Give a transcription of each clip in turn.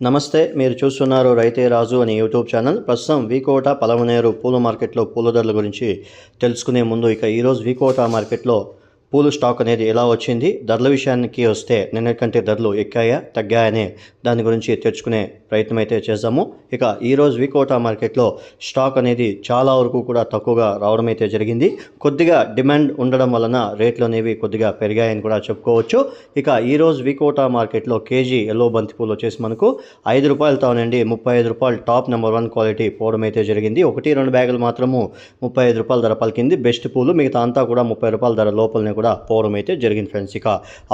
నమస్తే మీరు చూస్తున్నారు రైతే రాజు అనే యూట్యూబ్ ఛానల్. ప్రస్తుతం వీకోట పలమనేరు పూల మార్కెట్లో పూల ధరల గురించి తెలుసుకునే ముందు ఇక ఈరోజు వీకోట మార్కెట్లో పూలు స్టాక్ అనేది ఎలా వచ్చింది ధరల విషయానికి వస్తే నిన్నటికంటే ధరలు ఎక్కాయా తగ్గాయనే దాని గురించి తెచ్చుకునే ప్రయత్నం అయితే చేద్దాము ఇక ఈరోజు వికోటా మార్కెట్లో స్టాక్ అనేది చాలా వరకు కూడా తక్కువగా రావడం అయితే జరిగింది. కొద్దిగా డిమాండ్ ఉండడం వలన రేట్లు అనేవి కొద్దిగా పెరిగాయని కూడా చెప్పుకోవచ్చు. ఇక ఈరోజు వికోటా మార్కెట్లో కేజీ ఎల్లో బంతి పూలు వచ్చేసి మనకు ఐదు రూపాయలతో నుండి ముప్పై ఐదు రూపాయలు టాప్ నెంబర్ వన్ క్వాలిటీ పోవడం అయితే జరిగింది. ఒకటి రెండు బ్యాగులు మాత్రము ముప్పై ఐదు రూపాయల ధర పలికింది. బెస్ట్ పూలు మిగతా అంతా కూడా ముప్పై రూపాయల ధర లోపలనే కూడా పోవడం అయితే జరిగింది ఫ్రెండ్స్. ఇక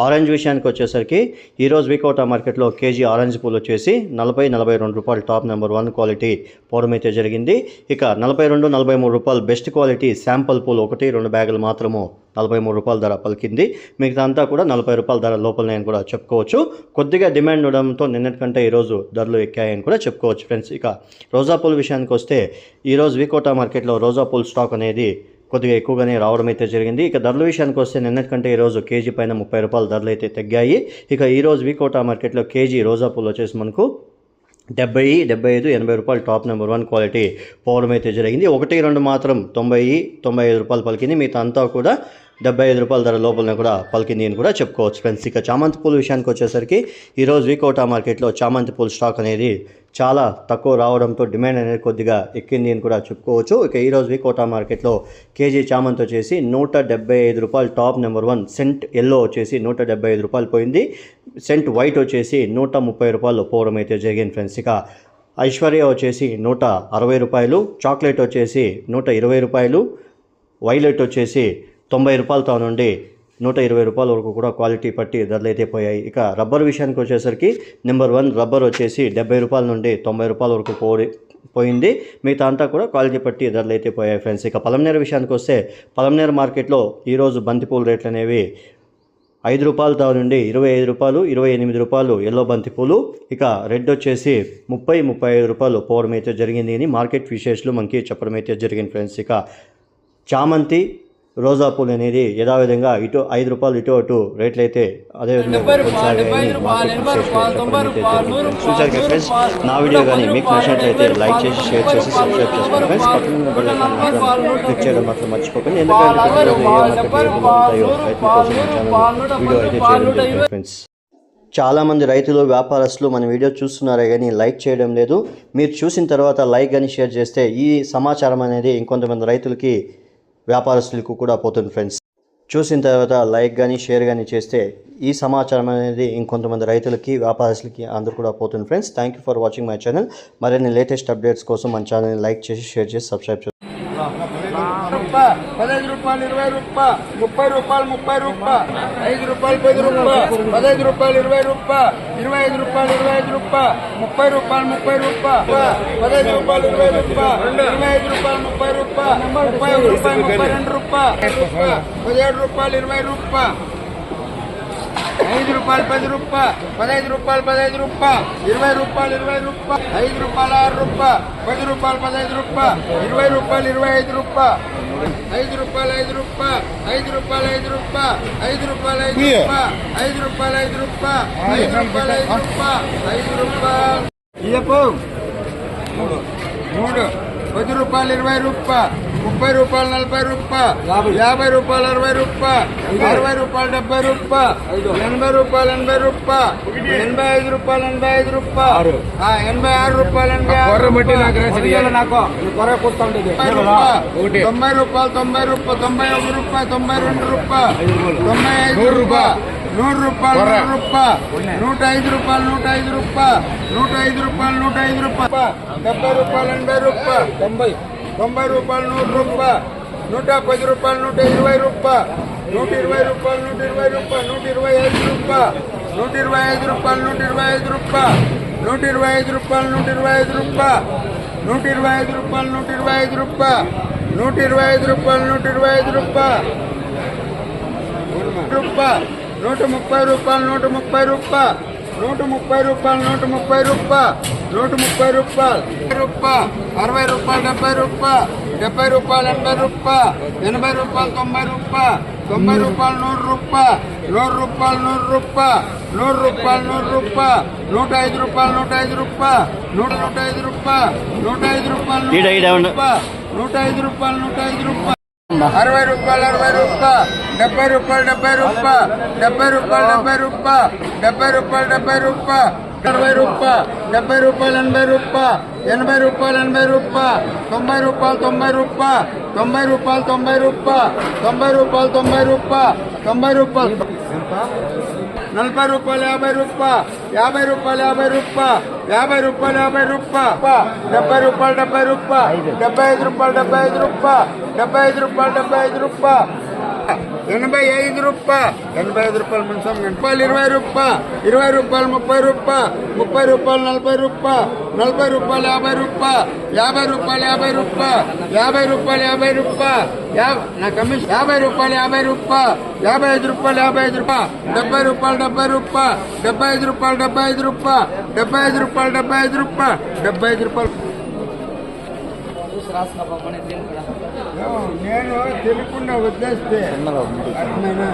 ఆరెంజ్ విషయానికి వచ్చేసరికి ఈరోజు వికోటా మార్కెట్లో కేజీ ఆరెంజ్ పూలు వచ్చేసి నలభై నలభై రెండు రూపాయలు టాప్ నెంబర్ వన్ క్వాలిటీ పోవడం అయితే జరిగింది. ఇక నలభై రెండు నలభై మూడు రూపాయలు బెస్ట్ క్వాలిటీ శాంపుల్ పూలు ఒకటి రెండు బ్యాగులు మాత్రము నలభై మూడు రూపాయల ధర పలికింది. మిగతా అంతా కూడా నలభై రూపాయల ధర లోపలనే అని కూడా చెప్పుకోవచ్చు. కొద్దిగా డిమాండ్ ఉండడంతో నిన్నటికంటే ఈరోజు ధరలు ఎక్కాయని కూడా చెప్పుకోవచ్చు ఫ్రెండ్స్. ఇక రోజా పూల విషయానికి వస్తే ఈరోజు వికోటా మార్కెట్లో రోజా పూల స్టాక్ అనేది కొద్దిగా ఎక్కువగానే రావడం అయితే జరిగింది. ఇక ధరల విషయానికి వస్తే నిన్నటికంటే ఈరోజు కేజీ పైన ముప్పై రూపాయల ధరలు అయితే తగ్గాయి. ఇక ఈరోజు వికోట మార్కెట్లో కేజీ రోజా పూలు వచ్చేసి మనకు డెబ్బై డెబ్బై ఐదు ఎనభై రూపాయలు టాప్ నెంబర్ వన్ క్వాలిటీ పోవడం అయితే జరిగింది ఒకటి రెండు మాత్రం తొంభై తొంభై ఐదు రూపాయలు పలికింది. మిగతా అంతా కూడా డెబ్బై ఐదు రూపాయల ధర లోపలనే కూడా పలికింది అని కూడా చెప్పుకోవచ్చు ఫ్రెండ్స్. ఇక చామంతి పూల విషయానికి వచ్చేసరికి ఈరోజు వీకోటా మార్కెట్లో చామంతి పూల స్టాక్ అనేది చాలా తక్కువ రావడంతో డిమాండ్ అనేది కొద్దిగా ఎక్కింది అని కూడా చెప్పుకోవచ్చు. ఇక ఈరోజు వీకోటా మార్కెట్లో కేజీ చామంతి వచ్చేసి నూట డెబ్బై ఐదు రూపాయలు టాప్ నెంబర్ వన్ సెంట్ ఎల్లో వచ్చేసి నూట డెబ్బై ఐదు రూపాయలు పోయింది. సెంట్ వైట్ వచ్చేసి నూట ముప్పై రూపాయలు పోవడం అయితే జరిగింది ఫ్రెండ్స్. ఇక ఐశ్వర్య వచ్చేసి నూట అరవై రూపాయలు చాక్లెట్ వచ్చేసి నూట ఇరవై రూపాయలు వైలెట్ వచ్చేసి తొంభై రూపాయలతో నుండి నూట ఇరవై రూపాయల వరకు కూడా క్వాలిటీ పట్టి ధరలు అయితే పోయాయి. ఇక రబ్బర్ విషయానికి వచ్చేసరికి నెంబర్ వన్ రబ్బర్ వచ్చేసి డెబ్బై రూపాయల నుండి తొంభై రూపాయల వరకు పోయి పోయింది. మిగతా అంతా కూడా క్వాలిటీ పట్టి ధరలు అయితే పోయాయి ఫ్రెండ్స్. ఇక పలంనేరు విషయానికి వస్తే పలంనేరు మార్కెట్లో ఈరోజు బంతిపూల రేట్లు అనేవి ఐదు రూపాయలతో నుండి ఇరవై ఐదు రూపాయలు ఇరవై ఎనిమిది రూపాయలు ఎల్లో బంతి పూలు ఇక రెడ్ వచ్చేసి ముప్పై ముప్పై ఐదు రూపాయలు పోవడం అయితే జరిగింది అని మార్కెట్ విశేషాలు మనకి చెప్పడం అయితే జరిగింది ఫ్రెండ్స్. ఇక చామంతి రోజా పూలు అనేది యథావిధంగా ఇటు ఐదు రూపాయలు ఇటు అటు రేట్లు అయితే అయితే జరిగింది ఫ్రెండ్స్. నా వీడియో కానీ మీకు నచ్చినట్లయితే లైక్ చేసి షేర్ చేసి సబ్స్క్రైబ్ చేసుకోండి ఫ్రెండ్స్ పక్కన క్లిక్ చేయడం మాత్రం మర్చిపోకండి. ఎందుకంటే ఉంటాయో కోసం వీడియో అయితే చేయడం ఫ్రెండ్స్. చాలామంది రైతులు వ్యాపారస్తులు మన వీడియో చూస్తున్నారే కానీ లైక్ చేయడం లేదు. మీరు చూసిన తర్వాత లైక్ కానీ షేర్ చేస్తే ఈ సమాచారం అనేది ఇంకొంతమంది రైతులకి వ్యాపారస్తులకు కూడా పోతుంది ఫ్రెండ్స్. చూసిన తర్వాత లైక్ కానీ షేర్ కానీ చేస్తే ఈ సమాచారం అనేది ఇంకొంతమంది రైతులకి వ్యాపారస్తులకి అందరూ కూడా పోతుంది friends. Thank you for watching my channel మరిన్ని లేటెస్ట్ అప్డేట్స్ కోసం మన ఛానల్ని లైక్ చేసి షేర్ చేసి సబ్స్క్రైబ్ చేసి. పదహైదు రూపాయలు ఇరవై రూపాయ ముప్పై రూపాయలు ముప్పై రూపాయ ఐదు రూపాయలు పది రూపాయలు పదహైదు రూపాయలు ఇరవై రూపాయ ఇరవై ఐదు రూపాయలు ఇరవై ఐదు రూపాయ ముప్పై రూపాయలు ముప్పై రూపాయ పదహైదు రూపాయలు ఇరవై రూపాయలు ఇరవై ఐదు రూపాయలు ముప్పై రూపాయ ముప్పై ఒక ముప్పై రెండు రూపాయలు పదిహేడు రూపాయలు ఇరవై రూపాయ ఐదు రూపాయలు పది రూపాయ పదహైదు రూపాయలు పదహైదు రూపాయ ఇరవై రూపాయలు ఇరవై రూపాయ ఐదు రూపాయలు ఆరు రూపాయ పది రూపాయలు పదహైదు రూపాయ ఇరవై రూపాయలు ఇరవై ఐదు రూపాయ ఐదు రూపాయలు ఐదు రూపాయ ఐదు రూపాయలు ఐదు రూపాయ ఐదు రూపాయలు ఐదు రూపాయ ఐదు రూపాయలు ఐదు రూపాయ ఐదు రూపాయలు ఐదు రూపాయ ఐదు రూపాయలు ఇయ్యపు మూడు పది రూపాయలు ఇరవై రూపాయ ముప్పై రూపాయలు నలభై రూపాయ యాభై రూపాయలు అరవై రూపాయ అరవై రూపాయలు డెబ్బై రూపాయ ఎనభై రూపాయలు ఎనభై రూపాయ ఎనభై ఐదు రూపాయలు ఎనభై ఐదు రూపాయ ఆ, ఎనభై ఆరు రూపాయలు ఎనభై ఆరు రూపాయలు. నాకు కొర కూర్చుంటుంది తొంభై రూపాయలు తొంభై రూపాయలు తొంభై రూపాయలు తొంభై ఒక రూపాయ తొంభై రెండు రూపాయ తొంభై ఐదు రూపాయ నూరు రూపాయలు నూరు రూపాయ నూట ఐదు రూపాయలు నూట ఐదు రూపాయ నూట ఐదు రూపాయలు నూట ఐదు రూపాయ డెబ్బై రూపాయలు ఎనభై రూపాయ తొంభై తొంభై రూపాయలు నూరు రూపాయ నూట పది రూపాయలు నూట ఇరవై రూపాయ నూట ఇరవై రూపాయలు నూట ఇరవై రూపాయలు నూట ఇరవై ఐదు రూపాయ నూట ఇరవై ఐదు రూపాయలు నూట ఇరవై ఐదు రూపాయ నూట ఇరవై ఐదు రూపాయలు నూట ఇరవై ఐదు రూపాయ నూట ఇరవై ఐదు రూపాయలు నూట ఇరవై ఐదు రూపాయ నూట ఇరవై ఐదు రూపాయలు నూట ఇరవై ఐదు రూపాయ రూపాయ నూట ముప్పై రూపాయలు నూట ముప్పై రూపాయ నూట ముప్పై రూపాయలు నూట ముప్పై రూపాయలు. నూట ముప్పై రూపాయలు రూపాయలు అరవై రూపాయలు డెబ్బై రూపాయలు. డెబ్బై రూపాయలు ఎనభై రూపాయలు. ఎనభై రూపాయలు తొంభై రూపాయలు. తొంభై రూపాయలు నూరు రూపాయలు. నూరు రూపాయలు నూరు రూపాయలు. నూరు రూపాయలు నూరు రూపాయలు. నూట ఐదు రూపాయలు నూట ఐదు రూపాయలు. నూట నూట ఐదు రూపాయలు. నూట ఐదు రూపాయలు. నూట ఐదు రూపాయలు నూట ఐదు రూపాయలు. అరవై రూపాయలు అరవై రూపాయలు డెబ్బై రూపాయలు డెబ్బై రూపాయలు డెబ్బై రూపాయలు డెబ్బై రూపాయలు డెబ్బై రూపాయలు డెబ్బై రూపాయలు అరవై రూపాయలు డెబ్బై రూపాయలు ఎనభై రూపాయలు ఎనభై రూపాయలు ఎనభై రూపాయలు తొంభై రూపాయలు తొంభై రూపాయలు తొంభై రూపాయలు తొంభై రూపాయలు తొంభై రూపాయలు తొంభై రూపాయలు తొంభై రూపాయలు. నలభై రూపాయలు యాభై రూపాయలు యాభై రూపాయలు యాభై రూపాయలు యాభై రూపాయలు యాభై రూపాయలు డెబ్బై రూపాయలు డెబ్బై రూపాయలు డెబ్బై ఐదు రూపాయలు డెబ్బై ఐదు రూపాయలు డెబ్బై ఐదు రూపాయలు డెబ్బై ఐదు రూపాయలు ఎనభై ఐదు రూపాయ ఎనభై ఐదు రూపాయలు మున్సం రూపాయలు ఇరవై రూపాయ ఇరవై రూపాయలు ముప్పై రూపాయ ముప్పై రూపాయలు నలభై రూపాయ నలభై రూపాయలు యాభై రూపాయ యాభై రూపాయలు యాభై రూపాయ యాభై రూపాయలు యాభై రూపాయ నా కమిషన్. యాభై రూపాయలు యాభై రూపాయ యాభై ఐదు రూపాయలు యాభై ఐదు రూపాయ డెబ్బై రూపాయలు డెబ్బై రూపాయ డెబ్బై ఐదు రూపాయలు డెబ్బై ఐదు రూపాయ డెబ్బై ఐదు రూపాయలు డెబ్బై ఐదు రూపాయ డెబ్బై ఐదు రూపాయలు ఏమో, నేను తెలుగుకుండా వదిలేస్తే. అర్థమైనా